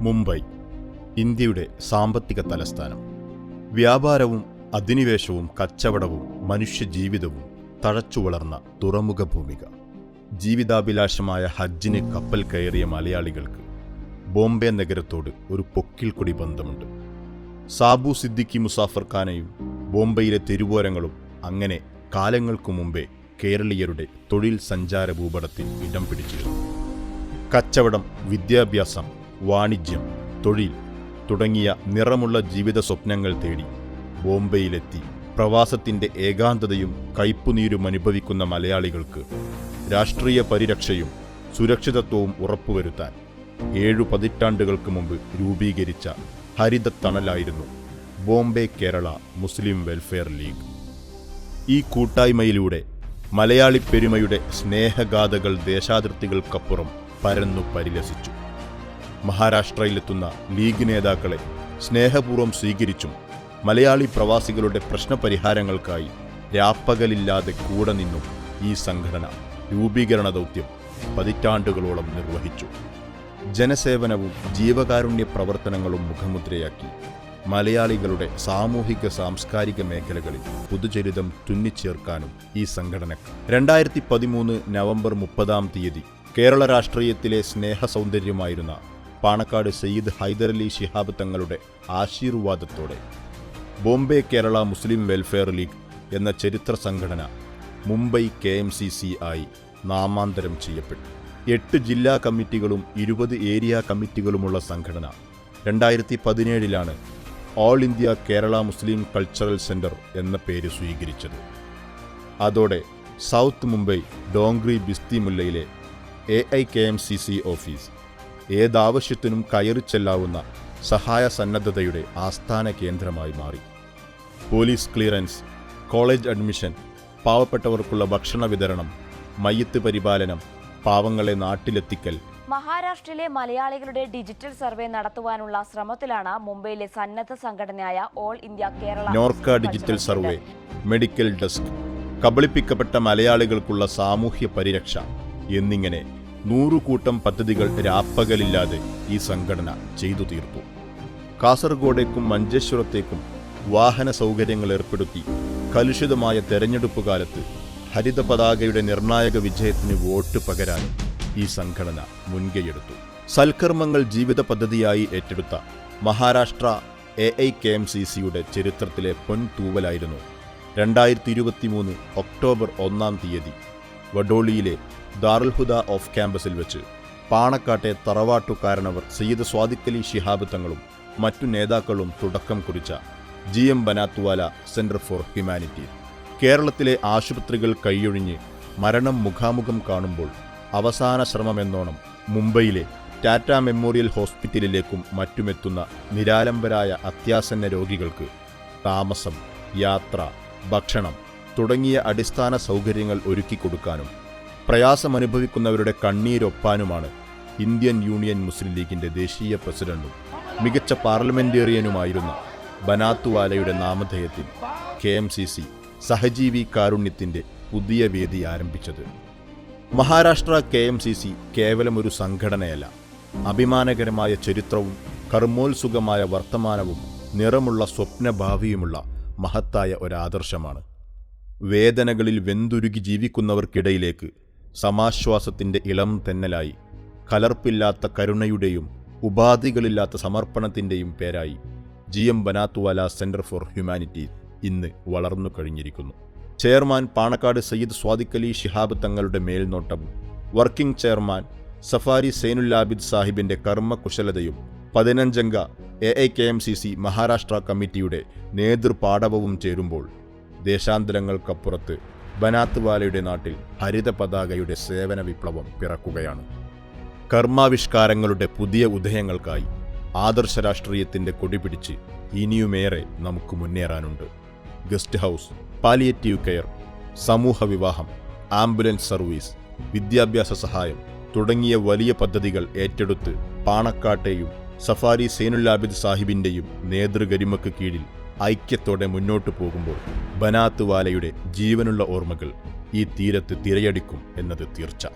മുംബൈ ഇന്ത്യയുടെ സാമ്പത്തിക തലസ്ഥാനം. വ്യാപാരവും അധിനിവേശവും കച്ചവടവും മനുഷ്യജീവിതവും തഴച്ചു വളർന്ന തുറമുഖ ഭൂമിക. ജീവിതാഭിലാഷമായ ഹജ്ജിന് കപ്പൽ കയറിയ മലയാളികൾക്ക് ബോംബെ നഗരത്തോട് ഒരു പൊക്കിൽ പൊക്കിൾക്കൊടി ബന്ധമുണ്ട്. സാബു സിദ്ദിഖി മുസാഫർ ഖാനയും ബോംബെയിലെ തെരുവോരങ്ങളും അങ്ങനെ കാലങ്ങൾക്കു മുമ്പേ കേരളീയരുടെ തൊഴിൽ സഞ്ചാര ഭൂപടത്തിൽ ഇടം പിടിച്ചിരുന്നു. കച്ചവടം വിദ്യാഭ്യാസം വാണിജ്യം തൊഴിൽ തുടങ്ങിയ നിറമുള്ള ജീവിത സ്വപ്നങ്ങൾ തേടി ബോംബെയിലെത്തി. പ്രവാസത്തിന്റെ ഏകാന്തതയും കയ്പുനീരും അനുഭവിക്കുന്ന മലയാളികൾക്ക് രാഷ്ട്രീയ പരിരക്ഷയും സുരക്ഷിതത്വവും ഉറപ്പുവരുത്താൻ ഏഴു പതിറ്റാണ്ടുകൾക്ക് മുമ്പ് രൂപീകരിച്ച ഹരിത തണലായിരുന്നു Bombay Kerala Muslim welfare league. ഈ കൂട്ടായ്മയിലൂടെ മലയാളി പെരുമയുടെ സ്നേഹഗാഥകൾ ദേശാതിർത്തികൾക്കപ്പുറം പരന്നു പരിലസിച്ചു. മഹാരാഷ്ട്രയിലെത്തുന്ന ലീഗ് നേതാക്കളെ സ്നേഹപൂർവം സ്വീകരിച്ചും മലയാളി പ്രവാസികളുടെ പ്രശ്നപരിഹാരങ്ങൾക്കായി രാപ്പകലില്ലാതെ കൂടെ നിന്നും ഈ സംഘടന രൂപീകരണ ദൗത്യം പതിറ്റാണ്ടുകളോളം നിർവഹിച്ചു. ജനസേവനവും ജീവകാരുണ്യ പ്രവർത്തനങ്ങളും മുഖമുദ്രയാക്കി മലയാളികളുടെ സാമൂഹിക സാംസ്കാരിക മേഖലകളിൽ പുതുചരിതം തുന്നിച്ചേർക്കാനും ഈ സംഘടന രണ്ടായിരത്തി പതിമൂന്ന് നവംബർ മുപ്പതാം തീയതി കേരള രാഷ്ട്രീയത്തിലെ സ്നേഹ സൗന്ദര്യമായിരുന്ന പാണക്കാട് സയ്യിദ് ഹൈദരലി ശിഹാബ് തങ്ങളുടെ ആശീർവാദത്തോടെ. Bombay Kerala Muslim welfare league എന്ന ചരിത്ര സംഘടന Mumbai K M C C ആയി നാമാന്തരം ചെയ്യപ്പെട്ടു. എട്ട് ജില്ലാ കമ്മിറ്റികളും ഇരുപത് ഏരിയ കമ്മിറ്റികളുമുള്ള സംഘടന രണ്ടായിരത്തി പതിനേഴിലാണ് all India Kerala Muslim cultural centre എന്ന പേര് സ്വീകരിച്ചത്. അതോടെ south Mumbai Dongri Bisti മുല്ലയിലെ A I K M C C office ഏതാവശ്യത്തിനും കയറി ചെല്ലാവുന്ന സഹായ സന്നദ്ധതയുടെ ആസ്ഥാന കേന്ദ്രമായി മാറി. പോലീസ് ക്ലിയറൻസ് കോളേജ് അഡ്മിഷൻ പാവപ്പെട്ടവർക്കുള്ള ഭക്ഷണ വിതരണം മയ്യത്ത് പരിപാലനം പാവങ്ങളെ നാട്ടിലെത്തിക്കൽ. മഹാരാഷ്ട്രയിലെ മലയാളികളുടെ ഡിജിറ്റൽ സർവേ നടത്തുവാനുള്ള ശ്രമത്തിലാണ് മുംബൈയിലെ സന്നദ്ധ സംഘടനയായ all India Kerala NORKA digital survey medical desk കബളിപ്പിക്കപ്പെട്ട മലയാളികൾക്കുള്ള സാമൂഹ്യ പരിരക്ഷ എന്നിങ്ങനെ നൂറുകൂട്ടം പദ്ധതികൾ രാപ്പകലില്ലാതെ ഈ സംഘടന ചെയ്തു തീർത്തു. കാസർഗോഡേക്കും മഞ്ചേശ്വരത്തേക്കും വാഹന സൗകര്യങ്ങൾ ഏർപ്പെടുത്തി കലുഷിതമായ തെരഞ്ഞെടുപ്പ് കാലത്ത് ഹരിത പതാകയുടെ നിർണായക വിജയത്തിന് വോട്ട് പകരാൻ ഈ സംഘടന മുൻകൈയെടുത്തു. സൽക്കർമ്മങ്ങൾ ജീവിത പദ്ധതിയായി ഏറ്റെടുത്ത Maharashtra A I K M C സിയുടെ ചരിത്രത്തിലെ പൊൻതൂവലായിരുന്നു രണ്ടായിരത്തി ഇരുപത്തിമൂന്ന് ഒക്ടോബർ ഒന്നാം തീയതി വഡോളിയിലെ ദാറുൽഹുദ ഓഫ് ക്യാമ്പസിൽ വെച്ച് പാണക്കാട്ടെ തറവാട്ടുകാരനവർ സയ്യിദ് സ്വാദിഖലി ശിഹാബ് തങ്ങളും മറ്റു നേതാക്കളും തുടക്കം കുറിച്ച G M Banatwala centre for humanity. കേരളത്തിലെ ആശുപത്രികൾ കൈയൊഴിഞ്ഞ് മരണം മുഖാമുഖം കാണുമ്പോൾ അവസാന ശ്രമമെന്നോണം മുംബൈയിലെ ടാറ്റ മെമ്മോറിയൽ ഹോസ്പിറ്റലിലേക്കും മറ്റുമെത്തുന്ന നിരാലംബരായ അത്യാസന്ന രോഗികൾക്ക് താമസം യാത്ര ഭക്ഷണം തുടങ്ങിയ അടിസ്ഥാന സൗകര്യങ്ങൾ ഒരുക്കിക്കൊടുക്കാനും പ്രയാസമനുഭവിക്കുന്നവരുടെ കണ്ണീരൊപ്പാനുമാണ് ഇന്ത്യൻ യൂണിയൻ മുസ്ലിം ലീഗിന്റെ ദേശീയ പ്രസിഡന്റും മികച്ച പാർലമെന്റേറിയനുമായിരുന്ന ബനാത്തുവാലയുടെ നാമധേയത്തിൽ കെ എം സി സി സഹജീവി കാരുണ്യത്തിന്റെ പുതിയ വേദി ആരംഭിച്ചത്. Maharashtra K M C C കേവലം ഒരു സംഘടനയല്ല. അഭിമാനകരമായ ചരിത്രവും കർമ്മോത്സുകമായ വർത്തമാനവും നിറമുള്ള സ്വപ്നഭാവിയുമുള്ള മഹത്തായ ഒരാദർശമാണ്. വേദനകളിൽ വെന്തുരുകി ജീവിക്കുന്നവർക്കിടയിലേക്ക് സമാശ്വാസത്തിന്റെ ഇളം തെന്നലായി. കലർപ്പില്ലാത്ത കരുണയുടെയും ഉപാധികളില്ലാത്ത സമർപ്പണത്തിന്റെയും പേരായി G M Banatwala centre for humanity ഇന്ന് വളർന്നു കഴിഞ്ഞിരിക്കുന്നു. ചെയർമാൻ പാണക്കാട് സയ്യിദ് സ്വാദിഖലി ഷിഹാബ് തങ്ങളുടെ മേൽനോട്ടവും വർക്കിംഗ് ചെയർമാൻ സഫാരി സൈനുല്ലാബിദ് സാഹിബിന്റെ കർമ്മകുശലതയും പതിനഞ്ചംഗ A I K M C C Maharashtra കമ്മിറ്റിയുടെ നേതൃപാടവവും ചേരുമ്പോൾ ദേശാന്തരങ്ങൾക്കപ്പുറത്ത് ബനാത്തുവാലയുടെ നാട്ടിൽ ഹരിത പതാകയുടെ സേവന വിപ്ലവം പിറക്കുകയാണ്. കർമാവിഷ്കാരങ്ങളുടെ പുതിയ ഉദയങ്ങൾക്കായി ആദർശ രാഷ്ട്രീയത്തിന്റെ കൊടിപിടിച്ച് ഇനിയുമേറെ നമുക്ക് മുന്നേറാനുണ്ട്. ഗസ്റ്റ് ഹൗസ് പാലിയേറ്റീവ് കെയർ സമൂഹ വിവാഹം ആംബുലൻസ് സർവീസ് വിദ്യാഭ്യാസ സഹായം തുടങ്ങിയ വലിയ പദ്ധതികൾ ഏറ്റെടുത്ത് പാണക്കാട്ടെയും സഫാരി സേനുല്ലാബിദ് സാഹിബിന്റെയും നേതൃഗരിമക്ക് കീഴിൽ ഐക്യത്തോടെ മുന്നോട്ടു പോകുമ്പോൾ ബനാത്ത് വാലയുടെ ജീവനുള്ള ഓർമ്മകൾ ഈ തീരത്ത് തിരയടിക്കും എന്നത് തീർച്ച.